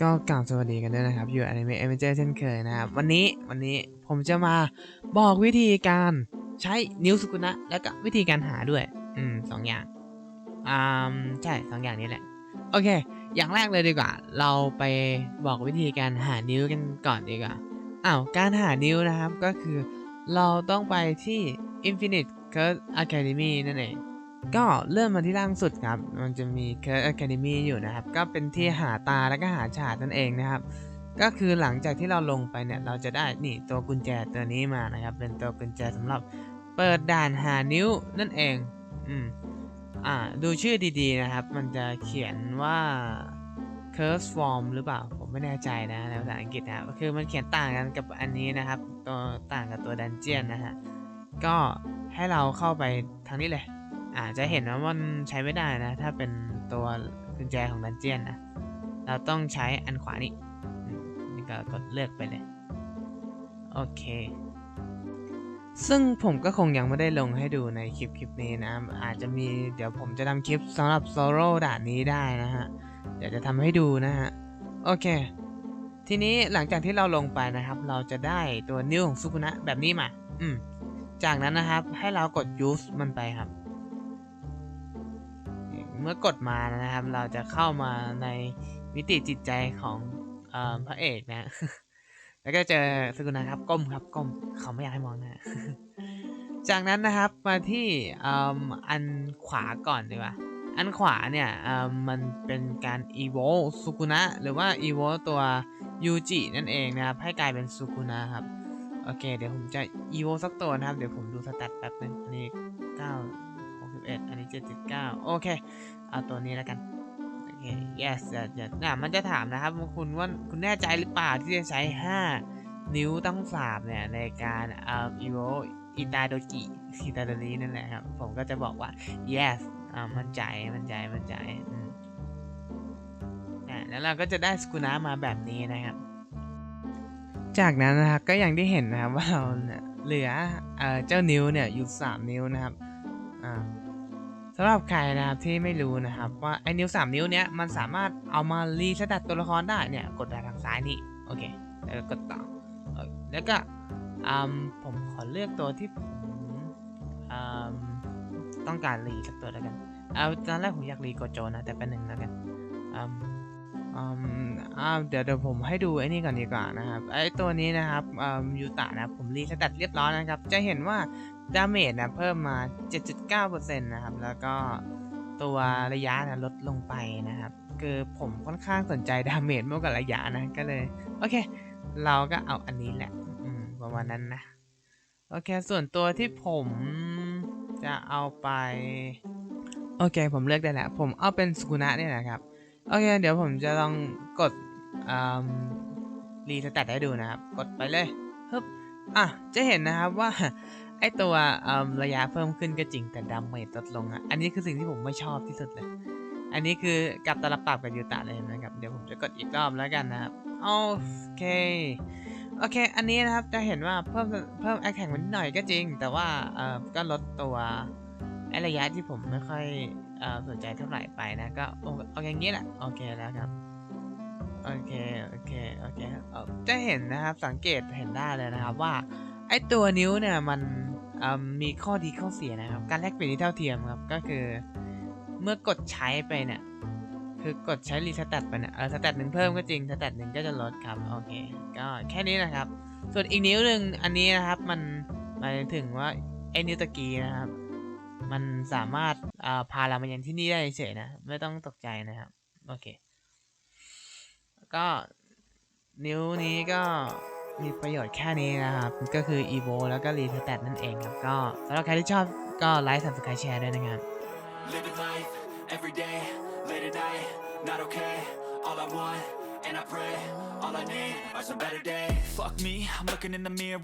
ก็กล่าวสวัสดีกันด้วยนะครับ อยู่อนิเมะเอเมเจอร์เช่นเคยนะครับ วันนี้วันนี้ผมจะมาบอกวิธีการใช้นิ้วสุกุนะแล้วก็วิธีการหาด้วย อืมสองอย่างอ่าใช่สองอย่างนี้แหละ โอเค อย่างแรกเลยดีกว่า เราไปบอกวิธีการหานิ้วกันก่อนดีกว่าอ้าวการหานิ้วนะครับก็คือเราต้องไปที่ Infinite Curse Academy นั่นเอง ก็เริ่มมาที่ล่างสุดครับ มันจะมี Curse Academy อยู่นะครับ ก็เป็นที่หาตาแล้วก็หาฉาดนั่นเองนะครับ ก็คือหลังจากที่เราลงไปเนี่ย เราจะได้นี่ตัวกุญแจตัวนี้มานะครับ เป็นตัวกุญแจสำหรับเปิดด่านหานิ้วนั่นเอง อืม อ่า ดูชื่อดีๆนะครับ มันจะเขียนว่า curse form หรือเปล่า ผมไม่แน่ใจนะในภาษาอังกฤษนะครับคือมันเขียนต่างกันกับอันนี้นะครับ ตัวต่างกับตัวดันเจียนนะฮะ ก็ให้เราเข้าไปทางนี้เลย อาจจะเห็นว่ามันใช้ไม่ได้นะ ถ้าเป็นตัวกุญแจของดันเจียนนะ เราต้องใช้อันขวานี่นี่ก็กดเลือกไปเลย โอเค ซึ่งผมก็คงยังไม่ได้ลงให้ดูในคลิปคลิปนี้นะ อาจจะมีเดี๋ยวผมจะทำคลิปสำหรับโซโล่ด่านนี้ได้นะฮะ เดี๋ยวจะทำให้ดูนะฮะ โอเค ทีนี้หลังจากที่เราลงไปนะครับ เราจะได้ตัวนิ้วของซุกุนะแบบนี้มา อืมจากนั้นนะครับให้เรากด use มันไปครับ มื่อกดมานะครับ เราจะเข้ามาในมิติจิตใจของอพระเอกนะ แล้วก็เจอสกุนะครับก้มครับก้มเขาไม่อยากให้มองนะ จากนั้นนะครับมาที่อ,อันขวาก่อนดีกว่าอันขวาเนี่ยมันเป็นการ evo สุกุนะหรือว่า evo ตัวยูจินั่นเองนะครับ ให้กลายเป็นสุกุนะครับ โอเค เดี๋ยวผมจะ evo สักตัวนะครับ เดี๋ยวผมดูสแตทแป๊บนึงอันนี้9 61 อันนี้ 79 โอเค เอาตัวนี้แล้วกัน โอเค yes เดี๋ยวเดี๋ยวน่ะมันจะถามนะครับคุณว่าคุณแน่ใจหรือเปล่าที่จะใช้ 5 นิ้วตั้งสามเนี่ย ในการเอ่อ evo อิตาโดกิอิตาโดรินั่นแหละครับ ผมก็จะบอกว่า yes อ่ามั่นใจมั่นใจมั่นใจอืมอ่าแล้วเราก็จะได้สกุนะมาแบบนี้นะครับ จากนั้นนะครับก็อย่างที่เห็นนะครับว่าเราเนี่ยเหลือเอ่อเจ้านิ้วเนี่ยอยู่ 3 นิ้วนะครับ อ่าสำหรับใครนะครับที่ไม่รู้นะครับว่าไอ้นิ้ว 3 นิ้วเนี้ยมันสามารถเอามารีสตัดตัวละครได้เนี่ยกดไปทางซ้ายนี่โอเคแล้วก็กดต่อแล้วก็อืมผมขอเลือกตัวที่ผมอืมต้องการรีสักตัวแล้วกันเอาตอนแรกผมอยากรีโกโจนะแต่เป็นหนึ่งแล้วกันอืมอืมอ่าเดี๋ยวเดี๋ยวผมให้ดูไอ้นี่ก่อนดีกว่านะครับไอ้ตัวนี้นะครับอืมยูตะนะผมรีสตัดเรียบร้อยนะครับ จะเห็นว่า ดาเมจนะเพิ่มมา 7.9%นะครับ แล้วก็ตัวระยะนะลดลงไปนะครับ คือผมค่อนข้างสนใจดาเมจมากกว่าระยะนะ ก็เลย โอเค เราก็เอาอันนี้แหละประมาณนั้นนะ โอเค ส่วนตัวที่ผมจะเอาไป โอเค ผมเลือกได้แล้วผมเอาเป็นสกุนะเนี่ยนะครับ โอเค เดี๋ยวผมจะลองกดรีสแตทให้ดูนะครับ กดไปเลยฮึบอะ จะเห็นนะครับว่า ไอตัวอืมระยะเพิ่มขึ้นก็จริงแต่ดาเมจลดลงอะอันนี้คือสิ่งที่ผมไม่ชอบที่สุดเลย อันนี้คือกับตาลปับกับยูตะเลยนะครับ เดี๋ยวผมจะกดอีกรอบแล้วกันนะครับ โอเค โอเค อันนี้นะครับจะเห็นว่าเพิ่มเพิ่มแอคแข่งมันหน่อยก็จริง แต่ว่าเอ่อก็ลดตัวไอระยะที่ผมไม่ค่อยเอ่อสนใจเท่าไหร่ไปนะก็โอโอย่างนี้แหละ โอเคแล้วครับ โอเค โอเค โอเคจะเห็นนะครับสังเกตเห็นได้เลยนะครับว่า ไอตัวนิ้วเนี่ยมันมีข้อดีข้อเสียนะครับ การแลกเปลี่ยนที่เท่าเทียมครับก็คือเมื่อกดใช้ไปเนี่ยคือกดใช้รีสแตทไปเนี่ยเออสแตทหนึ่งเพิ่มก็จริงสแตทหนึ่งก็จะลดครับโอเคก็แค่นี้นะครับ ส่วนอีกนิ้วหนึ่งอันนี้นะครับมันหมายถึงว่าไอ้นิ้วตะกี้นะครับ มันสามารถอ่าพาเรามายังที่นี่ได้เฉยนะ ไม่ต้องตกใจนะครับโอเคก็นิ้วนี้ก็ มีประโยชน์แค่นี้นะครับ ก็คือ evo แล้วก็รีสแตทนั่นเองครับ ก็สำหรับใครที่ชอบก็ไลค์ subscribe แชร์ด้วยนะครับ Living life every day, late at night, not okay. All I want, and I pray, all I need are some better days. Fuck me, I'm looking in the mirror,